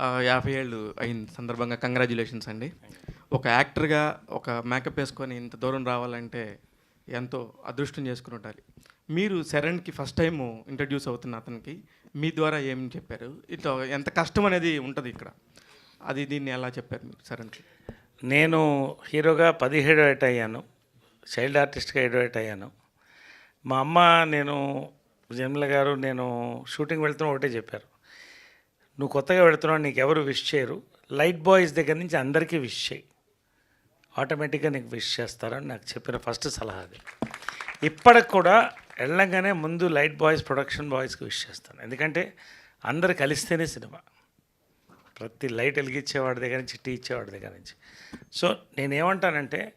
యాభై ఏళ్ళు అయిన సందర్భంగా కంగ్రాచులేషన్స్ అండి. ఒక యాక్టర్గా ఒక మేకప్ వేసుకొని ఇంత దూరం రావాలంటే ఎంతో అదృష్టం చేసుకుని ఉండాలి. మీరు శరణ్కి ఫస్ట్ టైం ఇంట్రడ్యూస్ అవుతున్న అతనికి మీ ద్వారా ఏం చెప్పారు? ఇట్లా ఎంత కష్టం అనేది ఉంటుంది ఇక్కడ. అది దీన్ని ఎలా చెప్పారు మీరు శరణ్కి? నేను హీరోగా పదిహేడు ఏట అయ్యాను. చైల్డ్ ఆర్టిస్ట్గా ఏడో ఏట అయ్యాను. మా అమ్మ నేను జమిల గారు నేను షూటింగ్ వెళ్తున్నా ఒకటే చెప్పారు. నువ్వు కొత్తగా పెడుతున్నావు నీకు ఎవరు విష్ చేయరు. లైట్ బాయ్స్ దగ్గర నుంచి అందరికీ విష్ చేయి. ఆటోమేటిక్గా నీకు విష్ చేస్తారని నాకు చెప్పిన ఫస్ట్ సలహా అది. ఇప్పటికి కూడా వెళ్ళంగానే ముందు లైట్ బాయ్స్ ప్రొడక్షన్ బాయ్స్కి విష్ చేస్తాను. ఎందుకంటే అందరు కలిస్తేనే సినిమా. ప్రతి లైట్ వెలిగించేవాడి దగ్గర నుంచి టీ ఇచ్చేవాడి దగ్గర నుంచి. సో నేనేమంటానంటే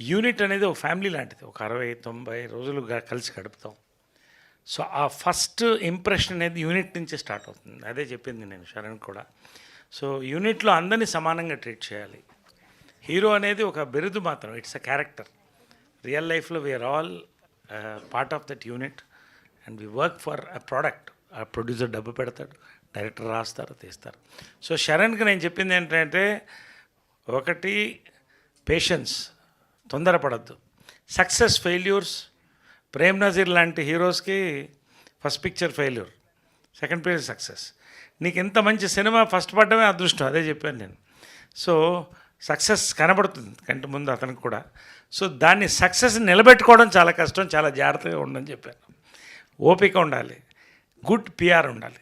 యూనిట్ అనేది ఒక ఫ్యామిలీ లాంటిది. ఒక అరవై తొంభై రోజులు కలిసి గడుపుతాం. సో ఆ ఫస్ట్ ఇంప్రెషన్ అనేది యూనిట్ నుంచి స్టార్ట్ అవుతుంది. అదే చెప్పింది నేను శరణ్ కూడా. సో యూనిట్లో అందరినీ సమానంగా ట్రీట్ చేయాలి. హీరో అనేది ఒక బిరుదు మాత్రం ఇట్స్ అ క్యారెక్టర్. రియల్ లైఫ్లో we are all part of that unit and we work for a product ఆ ప్రొడ్యూసర్ డబ్బు పెడతాడు డైరెక్టర్ రాస్తారు తీస్తారు. సో శరణ్కి నేను చెప్పింది ఏంటంటే ఒకటి పేషెన్స్ తొందరపడద్దు. సక్సెస్ ఫెయిల్యూర్స్ ప్రేమ్ నజీర్ లాంటి హీరోస్కి first picture failure. Second picture success. నీకు ఇంత మంచి సినిమా ఫస్ట్ పడ్డమే అదృష్టం అదే చెప్పాను నేను. సో సక్సెస్ కనబడుతుంది కంటి ముందు అతనికి కూడా. సో దాన్ని సక్సెస్ నిలబెట్టుకోవడం చాలా కష్టం చాలా జాగ్రత్తగా ఉండని చెప్పాను. ఓపిక ఉండాలి. గుడ్ పిఆర్ ఉండాలి.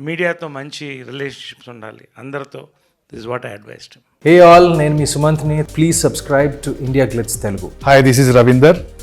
మీడియాతో మంచి రిలేషన్షిప్స్ ఉండాలి. అందరితో this what I advised hey all నేను మీ సుమంత్ని. Please subscribe to India Glitz Telugu hi this is Ravinder